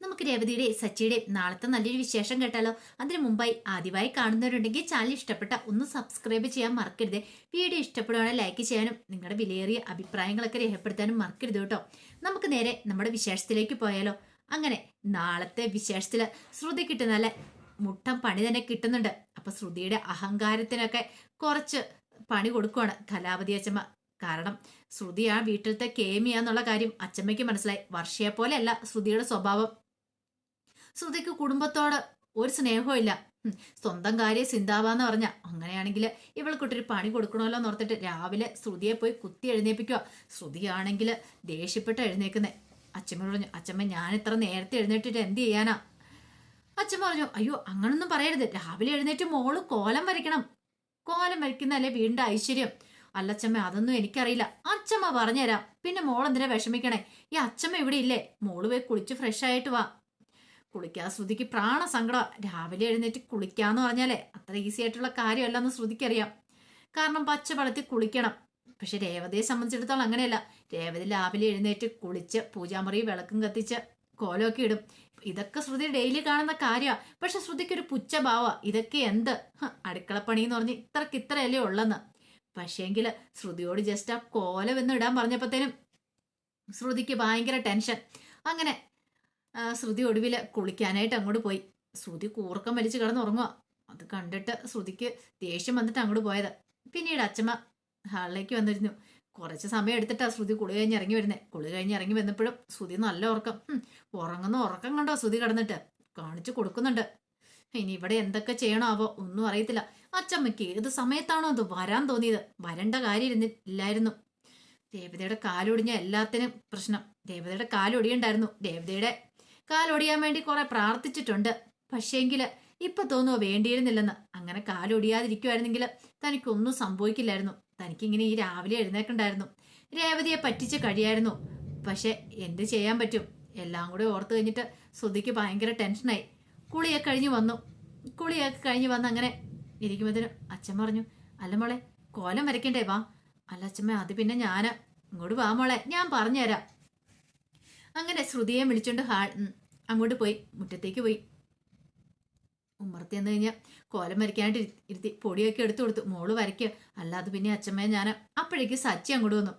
നമുക്ക് രേവതിയുടെ സച്ചിയുടെ നാളത്തെ നല്ലൊരു വിശേഷം കേട്ടാലോ? അതിനു മുമ്പായി ആദ്യമായി കാണുന്നവരുണ്ടെങ്കിൽ ചാനൽ ഇഷ്ടപ്പെട്ട ഒന്ന് സബ്സ്ക്രൈബ് ചെയ്യാൻ മറക്കരുത്. വീഡിയോ ഇഷ്ടപ്പെടുവാണെങ്കിൽ ലൈക്ക് ചെയ്യാനും നിങ്ങളുടെ വിലയേറിയ അഭിപ്രായങ്ങളൊക്കെ രേഖപ്പെടുത്താനും മറക്കരുത് കേട്ടോ. നമുക്ക് നേരെ നമ്മുടെ വിശേഷത്തിലേക്ക് പോയാലോ? അങ്ങനെ നാളത്തെ വിശേഷത്തിൽ ശ്രുതി കിട്ടുന്ന മുട്ടം പണി തന്നെ കിട്ടുന്നുണ്ട്. അപ്പൊ ശ്രുതിയുടെ അഹങ്കാരത്തിനൊക്കെ കുറച്ച് പണി കൊടുക്കുവാണ് കലാപതി അച്ചമ്മ കാരണം ശ്രുതി ആ വീട്ടിലത്തെ കേമിയാന്നുള്ള കാര്യം അച്ചമ്മയ്ക്ക് മനസ്സിലായി. വർഷയെ പോലെയല്ല ശ്രുതിയുടെ സ്വഭാവം. ശ്രുതിക്ക് കുടുംബത്തോട് ഒരു സ്നേഹവും ഇല്ല. സ്വന്തം കാര്യം സിന്താവാന്ന് പറഞ്ഞ. അങ്ങനെയാണെങ്കിൽ ഇവൾക്കൊട്ടൊരു പണി കൊടുക്കണമല്ലോ എന്ന് ഓർത്തിട്ട് രാവിലെ ശ്രുതിയെ പോയി കുത്തി എഴുന്നേപ്പിക്കുക. ശ്രുതിയാണെങ്കിൽ ദേഷ്യപ്പെട്ട് എഴുന്നേക്കുന്നേ. അച്ഛമ്മ പറഞ്ഞു അച്ഛമ്മ ഞാൻ ഇത്ര നേരത്തെ എഴുന്നേറ്റിട്ട് എന്ത് ചെയ്യാനാ? അച്ഛൻ പറഞ്ഞു അയ്യോ അങ്ങനൊന്നും പറയരുത്. രാവിലെ എഴുന്നേറ്റ് മോൾ കോലം വരയ്ക്കണം. കോലം വരയ്ക്കുന്നതല്ലേ വീണ്ട ഐശ്വര്യം? അല്ലച്ചമ്മ അതൊന്നും എനിക്കറിയില്ല. അച്ഛമ്മ പറഞ്ഞുതരാം. പിന്നെ മോൾ എന്തിനാ വിഷമിക്കണേ? ഈ അച്ഛമ്മ ഇവിടെ ഇല്ലേ? മോൾ പോയി കുളിച്ച് ഫ്രഷ് ആയിട്ട് വാ. കുളിക്കാൻ ശ്രുതിക്ക് പ്രാണ സങ്കടം രാവിലെ എഴുന്നേറ്റ് കുളിക്കാന്ന് പറഞ്ഞാലേ അത്ര ഈസി ആയിട്ടുള്ള കാര്യമല്ലെന്ന് ശ്രുതിക്കറിയാം. കാരണം പച്ച വെള്ളത്തിൽ കുളിക്കണം. പക്ഷെ രേവതയെ സംബന്ധിച്ചിടത്തോളം അങ്ങനെയല്ല. രേവതി രാവിലെ എഴുന്നേറ്റ് കുളിച്ച് പൂജാമുറി വിളക്കും കത്തിച്ച് കോലമൊക്കെ ഇടും. ഇതൊക്കെ ശ്രുതി ഡെയിലി കാണുന്ന കാര്യമാണ് പക്ഷെ ശ്രുതിക്ക് ഒരു പുച്ഛഭാവ ഇതൊക്കെ എന്ത്? അടുക്കളപ്പണി എന്ന് പറഞ്ഞ് ഇത്രക്ക് ഇത്രയല്ലേ ഉള്ളെന്ന്. പക്ഷേങ്കിൽ ശ്രുതിയോട് ജസ്റ്റ് ആ കോലം എന്ന് ഇടാൻ പറഞ്ഞപ്പോഴത്തേനും ശ്രുതിക്ക് ഭയങ്കര ടെൻഷൻ അങ്ങനെ ശ്രുതി ഒടുവിൽ കുളിക്കാനായിട്ട് അങ്ങോട്ട് പോയി. ശ്രുതി കൂർക്കം വലിച്ച് കിടന്നുറങ്ങുക അത് കണ്ടിട്ട് ശ്രുതിക്ക് ദേഷ്യം വന്നിട്ട് അങ്ങോട്ട് പോയത്. പിന്നീട് അച്ഛമ്മ ഹാളിലേക്ക് വന്നിരുന്നു. കുറച്ച് സമയം എടുത്തിട്ടാ ശ്രുതി കുളി കഴിഞ്ഞ് ഇറങ്ങി വരുന്നത് കുളി കഴിഞ്ഞ് ഇറങ്ങി വന്നപ്പോഴും ശ്രുതി നല്ല ഉറക്കം. ഉറങ്ങുന്ന ഉറക്കം കണ്ടോ ശ്രുതി കിടന്നിട്ട്? കാണിച്ചു കൊടുക്കുന്നുണ്ട്. ഇനി ഇവിടെ എന്തൊക്കെ ചെയ്യണോ ആവോ ഒന്നും അറിയത്തില്ല. അച്ചമ്മയ്ക്ക് ഏത് സമയത്താണോ അത് വരാൻ തോന്നിയത്? വരേണ്ട കാര്യം ഇല്ലായിരുന്നു. ദേവതയുടെ കാലൊടിഞ്ഞ എല്ലാത്തിനും പ്രശ്നം. ദേവതയുടെ കാലൊടിയുണ്ടായിരുന്നു. ദേവതയുടെ കാലൊടിയാൻ വേണ്ടി കുറെ പ്രാർത്ഥിച്ചിട്ടുണ്ട്. പക്ഷേങ്കിൽ ഇപ്പൊ തോന്നുവോ വേണ്ടിയിരുന്നില്ലെന്ന്. അങ്ങനെ കാലൊടിയാതിരിക്കുമായിരുന്നെങ്കിൽ തനിക്കൊന്നും സംഭവിക്കില്ലായിരുന്നു. തനിക്കിങ്ങനെ ഈ രാവിലെ എഴുന്നേക്കണ്ടായിരുന്നു രേവതിയെ പറ്റിച്ച് കഴിയായിരുന്നു. പക്ഷെ എന്ത് ചെയ്യാൻ പറ്റും? എല്ലാം കൂടെ ഓർത്തു കഴിഞ്ഞിട്ട് ശ്രുതിക്ക് ഭയങ്കര ടെൻഷനായി. കുളിയൊക്കെ കഴിഞ്ഞു വന്നു. കുളിയൊക്കെ കഴിഞ്ഞ് വന്ന് അങ്ങനെ ഇരിക്കുമ്പോഴത്തേനും അച്ഛൻ പറഞ്ഞു അല്ല മോളെ കോലം വരയ്ക്കണ്ടേ? വാ. അല്ല അച്ഛമ്മ അത് പിന്നെ ഞാൻ ഇങ്ങോട്ട് വാ മോളെ ഞാൻ പറഞ്ഞുതരാം. അങ്ങനെ ശ്രുതിയെ വിളിച്ചുകൊണ്ട് ഹാൾ അങ്ങോട്ട് പോയി. മുറ്റത്തേക്ക് പോയി. ഉമ്മർത്തി എന്ന് കഴിഞ്ഞാൽ കോലം വരയ്ക്കാനായിട്ട് ഇരുത്തി പൊടിയൊക്കെ എടുത്തു കൊടുത്തു. മോൾ വരയ്ക്കുക അല്ലാതെ പിന്നെ അച്ഛമ്മയെ ഞാൻ അപ്പോഴേക്ക് സച്ചി അങ്ങോട്ട് വന്നു.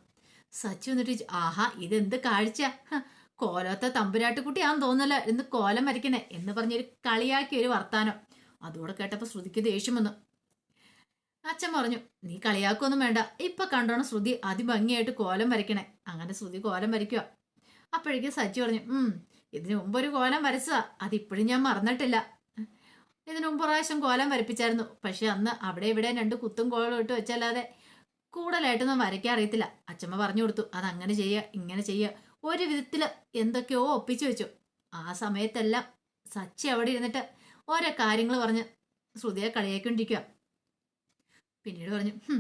സച്ചി വന്നിട്ട് ആഹാ ഇതെന്ത് കാഴ്ച? ഹ, കോലത്തെ തമ്പുരാട്ടുകുട്ടിയാന്ന് തോന്നല എന്ന് കോലം വരയ്ക്കണേ എന്ന് പറഞ്ഞൊരു കളിയാക്കിയ ഒരു വർത്താനം. അതോടെ കേട്ടപ്പോൾ ശ്രുതിക്ക് ദേഷ്യം വന്നു. അച്ഛൻ പറഞ്ഞു നീ കളിയാക്കൊന്നും വേണ്ട. ഇപ്പൊ കണ്ടോണം ശ്രുതി അതിഭംഗിയായിട്ട് കോലം വരയ്ക്കണേ. അങ്ങനെ ശ്രുതി കോലം വരയ്ക്കുക അപ്പോഴേക്കും സച്ചി പറഞ്ഞു ഉം ഇതിനു മുമ്പ് ഒരു കോലം വരച്ചതാ. അതിപ്പോഴും ഞാൻ മറന്നിട്ടില്ല. ഇതിനു മുമ്പ് പ്രാവശ്യം കോലം വരപ്പിച്ചായിരുന്നു. പക്ഷെ അന്ന് അവിടെ ഇവിടെ രണ്ട് കുത്തും കോലം ഇട്ട് വെച്ചല്ലാതെ കൂടുതലായിട്ടൊന്നും വരയ്ക്കാൻ അറിയത്തില്ല. അച്ഛമ്മ പറഞ്ഞു കൊടുത്തു അത് അങ്ങനെ ചെയ്യുക ഇങ്ങനെ ചെയ്യുക ഒരു വിധത്തിൽ എന്തൊക്കെയോ ഒപ്പിച്ചു വെച്ചു. ആ സമയത്തെല്ലാം സച്ചി അവിടെ ഇരുന്നിട്ട് ഓരോ കാര്യങ്ങൾ പറഞ്ഞ് ശ്രുതിയെ കളിയാക്കൊണ്ടിരിക്കുക പിന്നീട് പറഞ്ഞു "ഹും,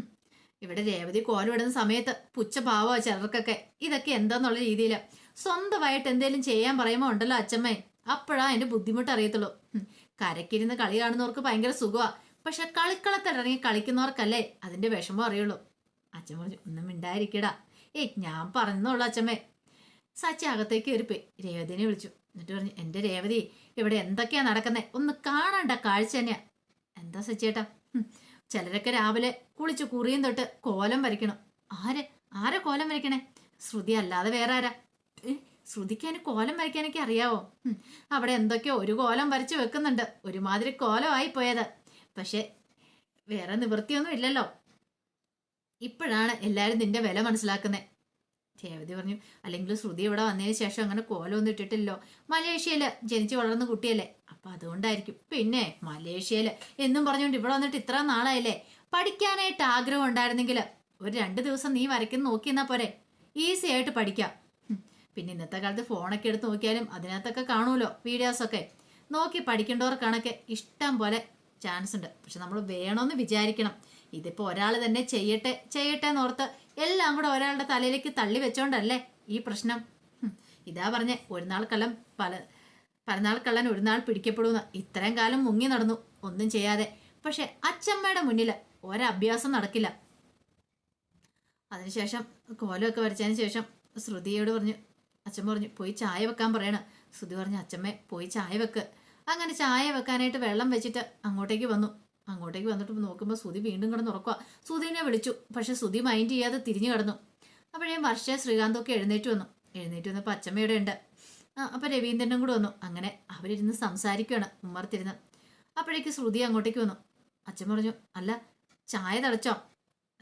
ഇവിടെ രേവതി കോലം ഇടുന്ന സമയത്ത് പുച്ഛഭാവോ ചിലർക്കൊക്കെ. ഇതൊക്കെ എന്താന്നുള്ള രീതിയിൽ സ്വന്തമായിട്ട് എന്തേലും ചെയ്യാൻ പറയുമ്പോൾ ഉണ്ടല്ലോ അച്ഛമ്മേ. അപ്പോഴാ അതിന്റെ ബുദ്ധിമുട്ട് അറിയത്തുള്ളൂ. കരക്കിരുന്ന് കളി കാണുന്നവർക്ക് ഭയങ്കര സുഖമാ പക്ഷെ കളിക്കളത്തിലിറങ്ങി കളിക്കുന്നവർക്കല്ലേ അതിന്റെ വിഷമം അറിയുള്ളൂ. അച്ഛൻ പറഞ്ഞു ഒന്നും മിണ്ടായിരിക്കടാ ഏ ഞാൻ പറഞ്ഞോളൂ അച്ഛമ്മേ. സച്ചി അകത്തേക്ക് പേ രേവതിനെ വിളിച്ചു. എന്നിട്ട് പറഞ്ഞു എന്റെ രേവതി ഇവിടെ എന്തൊക്കെയാ നടക്കുന്നത് ഒന്ന് കാണണ്ട കാഴ്ച തന്നെയാ. എന്താ സച്ചേട്ടാ ഹും, ചിലരൊക്കെ രാവിലെ കുളിച്ച് കുറിയും തൊട്ട് കോലം വരയ്ക്കണം. ആര്? ആരെ കോലം വരയ്ക്കണേ? ശ്രുതി അല്ലാതെ വേറെ ആരാ? ഏ, ശ്രുതിക്ക് അതിന് കോലം വരയ്ക്കാനൊക്കെ അറിയാവോ? അവിടെ എന്തൊക്കെയോ ഒരു കോലം വരച്ച് വെക്കുന്നുണ്ട്. ഒരുമാതിരി കോലമായി പോയത്. പക്ഷെ വേറെ നിവൃത്തിയൊന്നും ഇല്ലല്ലോ. ഇപ്പോഴാണ് എല്ലാവരും നിന്റെ വില മനസ്സിലാക്കുന്നത് രേവതി പറഞ്ഞു അല്ലെങ്കിൽ ശ്രുതി ഇവിടെ വന്നതിന് ശേഷം അങ്ങനെ കോലമൊന്നും ഇട്ടിട്ടില്ലോ മലേഷ്യയിൽ ജനിച്ചു വളർന്ന കുട്ടിയല്ലേ. അപ്പൊ അതുകൊണ്ടായിരിക്കും. പിന്നെ മലേഷ്യയിൽ. എന്നും പറഞ്ഞുകൊണ്ട് ഇവിടെ വന്നിട്ട് ഇത്ര നാളായില്ലേ? പഠിക്കാനായിട്ട് ആഗ്രഹം ഉണ്ടായിരുന്നെങ്കിൽ ഒരു രണ്ട് ദിവസം നീ വരയ്ക്കുന്ന നോക്കിയെന്നാൽ പോരെ. ഈസി ആയിട്ട് പഠിക്കാം. പിന്നെ ഇന്നത്തെ കാലത്ത് ഫോണൊക്കെ എടുത്ത് നോക്കിയാലും അതിനകത്തൊക്കെ കാണുമല്ലോ വീഡിയോസൊക്കെ നോക്കി പഠിക്കേണ്ടവർക്കാണൊക്കെ ഇഷ്ടം പോലെ ചാൻസ് ഉണ്ട്. പക്ഷെ നമ്മൾ വേണമെന്ന് വിചാരിക്കണം. ഇതിപ്പോൾ ഒരാൾ തന്നെ ചെയ്യട്ടെ ചെയ്യട്ടെ എന്നോർത്ത് എല്ലാം കൂടെ ഒരാളുടെ തലയിലേക്ക് തള്ളി വെച്ചോണ്ടല്ലേ ഈ പ്രശ്നം. ഇതാ പറഞ്ഞ ഒരു നാൾ കള്ളം പല പലനാൾ ഒരു നാൾ പിടിക്കപ്പെടുമെന്ന്. ഇത്രയും കാലം മുങ്ങി നടന്നു ഒന്നും ചെയ്യാതെ. പക്ഷെ അച്ചമ്മയുടെ മുന്നിൽ ഒരഭ്യാസം നടക്കില്ല. അതിനുശേഷം കോലമൊക്കെ വരച്ചതിന് ശേഷം ശ്രുതിയോട് പറഞ്ഞു അച്ഛൻ പറഞ്ഞു പോയി ചായ വെക്കാൻ പറയണം. ശ്രുതി പറഞ്ഞു അച്ഛമ്മേ പോയി ചായ വെക്ക്. അങ്ങനെ ചായ വെക്കാനായിട്ട് വെള്ളം വെച്ചിട്ട് അങ്ങോട്ടേക്ക് വന്നു. അങ്ങോട്ടേക്ക് വന്നിട്ട് നോക്കുമ്പോൾ സുധി വീണ്ടും കിടന്ന് ഉറക്കുക സുധീനെ വിളിച്ചു പക്ഷെ സുധി മൈൻഡ് ചെയ്യാതെ തിരിഞ്ഞു കിടന്നു. അപ്പോഴേ വർഷ ശ്രീകാന്തൊക്കെ എഴുന്നേറ്റ് വന്നു. എഴുന്നേറ്റ് വന്നപ്പോൾ അച്ഛമ്മയുടെ ഉണ്ട്. അപ്പോൾ രവീന്ദ്രനും കൂടെ വന്നു. അങ്ങനെ അവരിരുന്ന് സംസാരിക്കുകയാണ് ഉമ്മർത്തിരുന്ന് അപ്പോഴേക്ക് ശ്രുതി അങ്ങോട്ടേക്ക് വന്നു. അച്ഛൻ പറഞ്ഞു അല്ല ചായ തിളച്ചോ?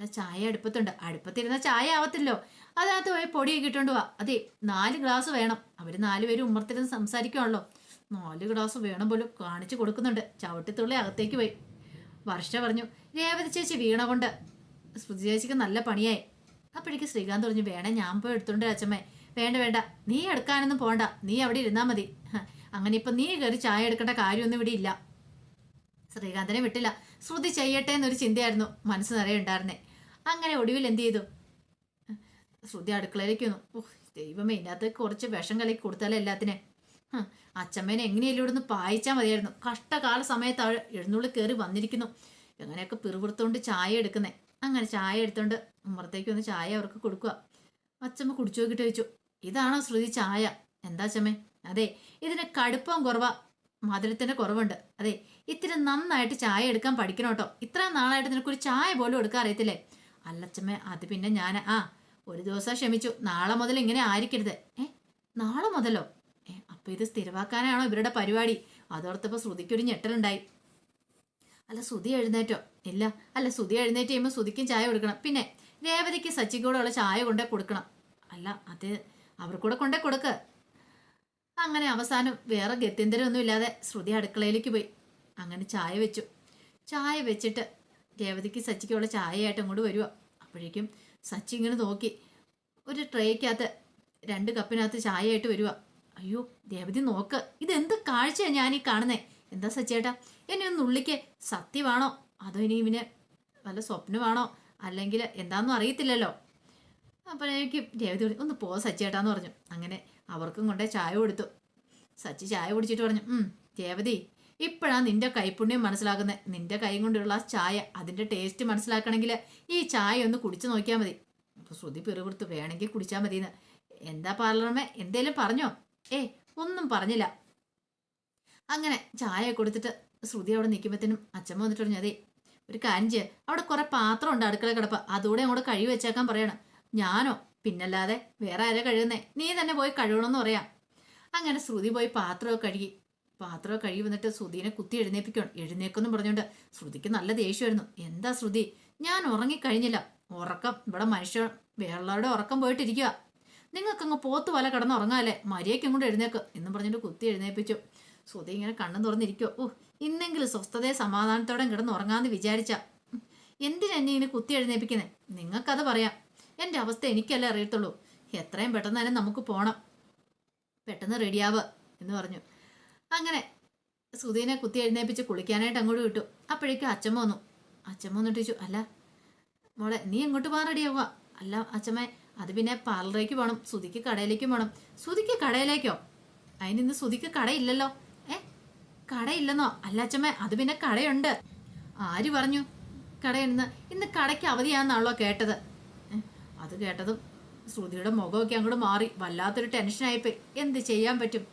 ചായ അടുപ്പത്തുണ്ട്. അടുപ്പത്തിരുന്ന ചായ ആവത്തില്ലോ. അതിനകത്ത് പോയി പൊടിയൊക്കെ ഇട്ടുകൊണ്ട് വാ. അതെ നാല് ഗ്ലാസ് വേണം. അവർ നാലുപേരും ഉമ്മർത്തിരുന്ന് സംസാരിക്കുവാണല്ലോ. നാല് ഗ്ലാസ് വേണം പോലും കാണിച്ചു കൊടുക്കുന്നുണ്ട്. ചവിട്ടിത്തുള്ളി അകത്തേക്ക് പോയി. വർഷ പറഞ്ഞു രേവതി ചേച്ചി വീണ കൊണ്ട് സ്മൃതി ചേച്ചിക്ക് നല്ല പണിയായി. അപ്പോഴേക്ക് ശ്രീകാന്ത് പറഞ്ഞു വേണേ ഞാൻ പോയി എടുത്തോണ്ട് അച്ഛമ്മേ. വേണ്ട വേണ്ട. നീ എടുക്കാനൊന്നും പോണ്ട. നീ അവിടെ ഇരുന്നാൽ മതി. അങ്ങനെ ഇപ്പം നീ കയറി ചായ എടുക്കേണ്ട കാര്യമൊന്നും ഇവിടെ ഇല്ല. ശ്രീകാന്തിനെ വിട്ടില്ല. ശ്രുതി ചെയ്യട്ടെ എന്നൊരു ചിന്തയായിരുന്നു മനസ്സ് നിറയെ ഉണ്ടായിരുന്നേ. അങ്ങനെ ഒടുവിൽ എന്ത് ചെയ്തു? ശ്രുതി അടുക്കളയിലേക്ക് വന്നു. ഓഹ് ദൈവമേ ഇതിനകത്ത് കുറച്ച് വിഷം കലക്കി കൊടുത്താലേ എല്ലാത്തിനെ. അച്ഛമ്മേനെ എങ്ങനെയല്ലോ ഇവിടുന്ന് പായിച്ചാൽ മതിയായിരുന്നു. കഷ്ടകാല സമയത്ത് അവൾ എഴുന്നള്ളി കയറി വന്നിരിക്കുന്നു. എങ്ങനെയൊക്കെ പിറുപിറുത്തോണ്ട് ചായ എടുക്കുന്നേ. അങ്ങനെ ചായ എടുത്തോണ്ട് ഉമ്മറത്തേക്ക് വന്ന് ചായ അവർക്ക് കൊടുക്കുക. അച്ചമ്മ കുടിച്ചു നോക്കിട്ട് ചോദിച്ചു ഇതാണോ ശ്രുതി ചായ? എന്താ അച്ചമ്മേ അതെ ഇതിന് കടുപ്പം കുറവാ. മധുരത്തിന്റെ കുറവുണ്ട്. അതെ ഇത്തിരി നന്നായിട്ട് ചായ എടുക്കാൻ പഠിക്കണം കേട്ടോ. ഇത്ര നാളായിട്ട് നിനക്കൊരു ചായ പോലും എടുക്കാൻ അറിയത്തില്ലേ? അല്ലച്ചമ്മേ അത് പിന്നെ ഞാൻ ആ ഒരു ദിവസം ക്ഷമിച്ചു. നാളെ മുതൽ ഇങ്ങനെ ആയിരിക്കരുത്. ഏ നാളെ മുതലോ? ഏ അപ്പൊ ഇത് സ്ഥിരവാക്കാനാണോ ഇവരുടെ പരിപാടി? അതോർത്തപ്പോ ശ്രുതിക്കൊരു ഞെട്ടലുണ്ടായി. അല്ല ശ്രുതി എഴുന്നേറ്റോ? ഇല്ല. അല്ല ശ്രുതി എഴുന്നേറ്റ് കഴിയുമ്പോൾ ശ്രുതിക്കും ചായ കൊടുക്കണം. പിന്നെ രേവതിക്ക് സച്ചിക്കൂടെ ഉള്ള ചായ കൊണ്ടേ കൊടുക്കണം. അല്ല അത് അവർക്കൂടെ കൊണ്ടേ കൊടുക്ക്. അങ്ങനെ അവസാനം വേറെ ഗത്യന്തരമൊന്നും ഇല്ലാതെ ശ്രുതി അടുക്കളയിലേക്ക് പോയി. അങ്ങനെ ചായ വെച്ചു. ചായ വെച്ചിട്ട് രേവതിക്ക് സച്ചിക്കുള്ള ചായയായിട്ട് അങ്ങോട്ട് വരുക അപ്പോഴേക്കും സച്ചി ഇങ്ങനെ നോക്കി. ഒരു ട്രേക്കകത്ത് രണ്ട് കപ്പിനകത്ത് ചായയായിട്ട് വരുക അയ്യോ രേവതി നോക്ക്. ഇതെന്ത് കാഴ്ചയാണ് ഞാൻ ഈ കാണുന്നേ? എന്താ സച്ചേട്ടാ എന്നെ ഒന്ന് ഉള്ളിക്ക് സത്യമാണോ? അതോ ഇനി ഇവന് വല്ല സ്വപ്നമാണോ? അല്ലെങ്കിൽ എന്താണെന്നും അറിയത്തില്ലല്ലോ. അപ്പോഴേക്കും പറഞ്ഞു ഒന്ന് പോ സച്ചേട്ടാന്ന് പറഞ്ഞു. അങ്ങനെ അവർക്കും കൊണ്ടേ ചായ കൊടുത്തു. സച്ചി ചായ കുടിച്ചിട്ട് പറഞ്ഞു ഉം രേവതി ഇപ്പോഴാ നിന്റെ കൈപ്പുണ്യം മനസ്സിലാക്കുന്നത് നിന്റെ കൈ കൊണ്ടുള്ള ചായ അതിന്റെ ടേസ്റ്റ് മനസ്സിലാക്കണമെങ്കിൽ ഈ ചായ ഒന്ന് കുടിച്ചു നോക്കിയാൽ മതി. ശ്രുതി പിറുപിറുത്ത് വേണമെങ്കിൽ കുടിച്ചാൽ മതിയെന്ന് എന്താ പാർലറമ്മേ? എന്തേലും പറഞ്ഞോ? ഏ ഒന്നും പറഞ്ഞില്ല. അങ്ങനെ ചായ കൊടുത്തിട്ട് ശ്രുതി അവിടെ നിൽക്കുമ്പോഴത്തേനും അച്ഛൻ വന്നിട്ട് പറഞ്ഞു അതെ ഒരു ചെയ്യ. അവിടെ കുറെ പാത്രം ഉണ്ട് അടുക്കള കിടപ്പ്. അതുകൂടെ അങ്ങോട്ട് കഴുകി വെച്ചേക്കാൻ പറയണം. ഞാനോ? പിന്നല്ലാതെ വേറെ ആരെ കഴുകുന്നേ? നീ തന്നെ പോയി കഴുകണമെന്ന് പറയാം. അങ്ങനെ ശ്രുതി പോയി പാത്രമൊക്കെ കഴുകി. പാത്രമൊക്കെ കഴുകി വന്നിട്ട് ശ്രുതിനെ കുത്തി എഴുന്നേപ്പിക്കണം എഴുന്നേക്കെന്ന് പറഞ്ഞുകൊണ്ട് ശ്രുതിക്ക് നല്ല ദേഷ്യമായിരുന്നു. എന്താ ശ്രുതി? ഞാൻ ഉറങ്ങിക്കഴിഞ്ഞില്ല ഉറക്കം. ഇവിടെ മനുഷ്യർ വേറുള്ളവരുടെ ഉറക്കം പോയിട്ടിരിക്കുക നിങ്ങൾക്കങ്ങ് പോത്ത് വല കിടന്ന് ഉറങ്ങാല്ലേ? മര്യാദയ്ക്കും കൂടെ എഴുന്നേക്ക് എന്നും പറഞ്ഞിട്ട് കുത്തി എഴുന്നേപ്പിച്ചു. ശ്രുതി ഇങ്ങനെ കണ്ണും തുറന്നിരിക്കുവോ. ഓ ഇന്നെങ്കിലും സ്വസ്ഥതയെ സമാധാനത്തോടെ കിടന്ന് ഉറങ്ങാമെന്ന് വിചാരിച്ച. എന്തിനാ എന്നെ ഇങ്ങനെ കുത്തി എഴുന്നേപ്പിക്കുന്നത് നിങ്ങൾക്കത് പറയാം. എന്റെ അവസ്ഥ എനിക്കല്ലേ അറിയത്തുള്ളൂ. എത്രയും പെട്ടെന്ന് തന്നെ നമുക്ക് പോണം. പെട്ടെന്ന് റെഡിയാവ് എന്ന് പറഞ്ഞു. അങ്ങനെ സുധീനെ കുത്തി എഴുന്നേപ്പിച്ച് കുളിക്കാനായിട്ട് അങ്ങോട്ട് വിട്ടു. അപ്പോഴേക്കും അച്ഛമ്മ വന്നു. അച്ഛമ്മ വന്നിട്ട് ചോദിച്ചു അല്ല മോളെ നീ എങ്ങോട്ട് പോകാൻ റെഡിയാവുക അല്ല അച്ഛമ്മ അത് പിന്നെ പാർലറേക്ക് പോകണം സുധിക്ക് കടയിലേക്ക് പോകണം സുധിക്ക് കടയിലേക്കോ? അതിനിന്ന് സുധിക്ക് കടയില്ലല്ലോ. ഏ കടയില്ലെന്നോ? അല്ല അച്ഛമ്മ അത് പിന്നെ കടയുണ്ട്. ആര് പറഞ്ഞു? കടയുണ്ടെന്ന് ഇന്ന് കടയ്ക്ക് അവധിയാണെന്നാണല്ലോ കേട്ടത്. അത് കേട്ടതും ശ്രുതിയുടെ മുഖമൊക്കെ അങ്ങോട്ട് മാറി. വല്ലാത്തൊരു ടെൻഷനായിപ്പോയി എന്ത് ചെയ്യാൻ പറ്റും?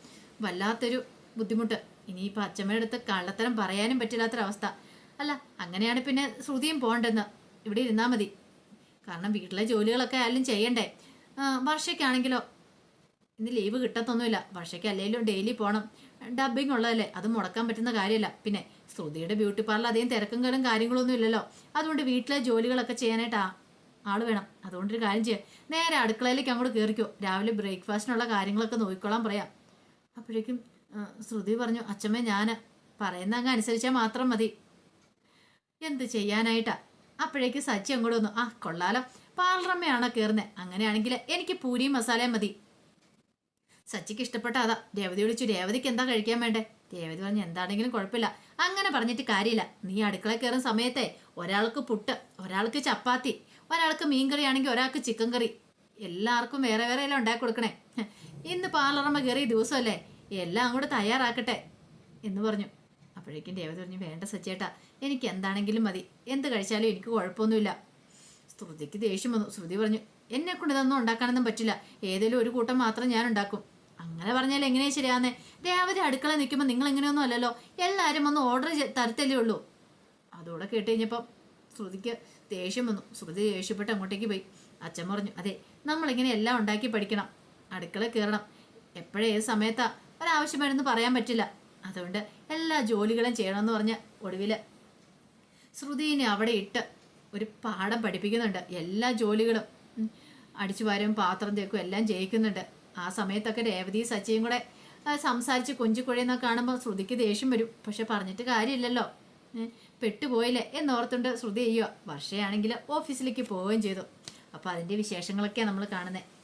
വല്ലാത്തൊരു ബുദ്ധിമുട്ട്. ഇനിയിപ്പോൾ അച്ഛമ്മയുടെ അടുത്ത് കള്ളത്തരം പറയാനും പറ്റില്ലാത്തൊരവസ്ഥ. അല്ല അങ്ങനെയാണ് പിന്നെ ശ്രുതിയും പോകണ്ടെന്ന് ഇവിടെ ഇരുന്നാൽ മതി. കാരണം വീട്ടിലെ ജോലികളൊക്കെ ആയാലും ചെയ്യണ്ടേ. വർഷയ്ക്കാണെങ്കിലോ. ഇന്ന് ലീവ് കിട്ടത്തൊന്നുമില്ല. വർഷയ്ക്ക് അല്ലെങ്കിലും ഡെയിലി പോകണം ഡബിങ് ഉള്ളതല്ലേ? അത് മുടക്കാൻ പറ്റുന്ന കാര്യമല്ല. പിന്നെ ശ്രുതിയുടെ ബ്യൂട്ടി പാർലർ അധികം തിരക്കും കാലും കാര്യങ്ങളൊന്നും ഇല്ലല്ലോ. അതുകൊണ്ട് വീട്ടിലെ ജോലികളൊക്കെ ചെയ്യാനായിട്ടാ ആൾ വേണം. അതുകൊണ്ടൊരു കാര്യം ചെയ്യാം. നേരെ അടുക്കളയിലേക്ക് അങ്ങോട്ട് കയറിക്കോ രാവിലെ ബ്രേക്ക്ഫാസ്റ്റിനുള്ള കാര്യങ്ങളൊക്കെ നോക്കിക്കോളാൻ പറയാം. അപ്പോഴേക്കും ശ്രുതി പറഞ്ഞു അച്ഛമ്മ ഞാൻ പറയുന്ന അങ്ങ് അനുസരിച്ചാൽ മാത്രം മതി. എന്ത് ചെയ്യാനായിട്ടാ? അപ്പോഴേക്ക് സച്ചി അങ്ങോട്ട് വന്നു ആ കൊള്ളാലോ. പാൽറമ്മയാണോ കയറുന്നത് അങ്ങനെയാണെങ്കിൽ എനിക്ക് പൂരിയും മസാലയും മതി. സച്ചിക്ക് ഇഷ്ടപ്പെട്ട അതാ. രേവതി വിളിച്ചു രേവതിക്ക് എന്താ കഴിക്കാൻ വേണ്ടേ? രേവതി പറഞ്ഞു എന്താണെങ്കിലും കുഴപ്പമില്ല. അങ്ങനെ പറഞ്ഞിട്ട് കാര്യമില്ല. നീ അടുക്കള കയറുന്ന സമയത്തെ ഒരാൾക്ക് പുട്ട് ഒരാൾക്ക് ചപ്പാത്തി ഒരാൾക്ക് മീൻകറി ആണെങ്കിൽ ഒരാൾക്ക് ചിക്കൻ കറി. എല്ലാവർക്കും വേറെ വേറെ എല്ലാം ഉണ്ടാക്കി കൊടുക്കണേ? ഇന്ന് പാർലറമ്മ കയറിയ ദിവസമല്ലേ? എല്ലാം അങ്ങോട്ട് തയ്യാറാക്കട്ടെ എന്ന് പറഞ്ഞു. അപ്പോഴേക്കും ദേവത പറഞ്ഞു വേണ്ട സച്ചേട്ടാ എനിക്ക് എന്താണെങ്കിലും മതി. എന്ത് കഴിച്ചാലും എനിക്ക് കുഴപ്പമൊന്നുമില്ല. ശ്രുതിക്ക് ദേഷ്യം വന്നു. ശ്രുതി പറഞ്ഞു എന്നെ കൊണ്ട് ഇതൊന്നും ഉണ്ടാക്കാനൊന്നും പറ്റില്ല. ഏതെങ്കിലും ഒരു കൂട്ടം മാത്രം ഞാൻ ഉണ്ടാക്കും. അങ്ങനെ പറഞ്ഞാൽ എങ്ങനെയാ ശരിയാന്നേ രേവതി അടുക്കള നിൽക്കുമ്പോൾ നിങ്ങൾ എങ്ങനെയൊന്നും അല്ലല്ലോ. എല്ലാവരും ഒന്ന് ഓർഡർ തരത്തല്ലേ ഉള്ളൂ. അതോടെ കേട്ട് കഴിഞ്ഞപ്പം ശ്രുതിക്ക് ദേഷ്യം വന്നു. ശ്രുതി ദേഷ്യപ്പെട്ട് അങ്ങോട്ടേക്ക് പോയി. അച്ഛൻ പറഞ്ഞു അതെ നമ്മളിങ്ങനെ എല്ലാം ഉണ്ടാക്കി പഠിക്കണം. അടുക്കള കയറണം. എപ്പോഴേ ഏത് സമയത്താ? ഒരാവശ്യം വരുമെന്ന് പറയാൻ പറ്റില്ല. അതുകൊണ്ട് എല്ലാ ജോലികളും ചെയ്യണമെന്ന് പറഞ്ഞ് ഒടുവിൽ ശ്രുതിനെ അവിടെ ഇട്ട് ഒരു പാഠം പഠിപ്പിക്കുന്നുണ്ട്. എല്ലാ ജോലികളും അടിച്ചു വാരും പാത്രം തേക്കും എല്ലാം ജയിക്കുന്നുണ്ട്. ആ സമയത്തൊക്കെ രേവതി സച്ചിയും കൂടെ സംസാരിച്ച് കൊഞ്ചിക്കുഴയെന്നൊക്കെ കാണുമ്പോൾ ശ്രുതിക്ക് ദേഷ്യം വരും. പക്ഷെ പറഞ്ഞിട്ട് കാര്യമില്ലല്ലോ. പെട്ടുപോയില്ലേ എന്നോർത്തുണ്ട് ശ്രുതി ചെയ്യുക വർഷയാണെങ്കിൽ ഓഫീസിലേക്ക് പോവുകയും ചെയ്തു. അപ്പോൾ അതിന്റെ വിശേഷങ്ങളൊക്കെയാണ് നമ്മൾ കാണുന്നത്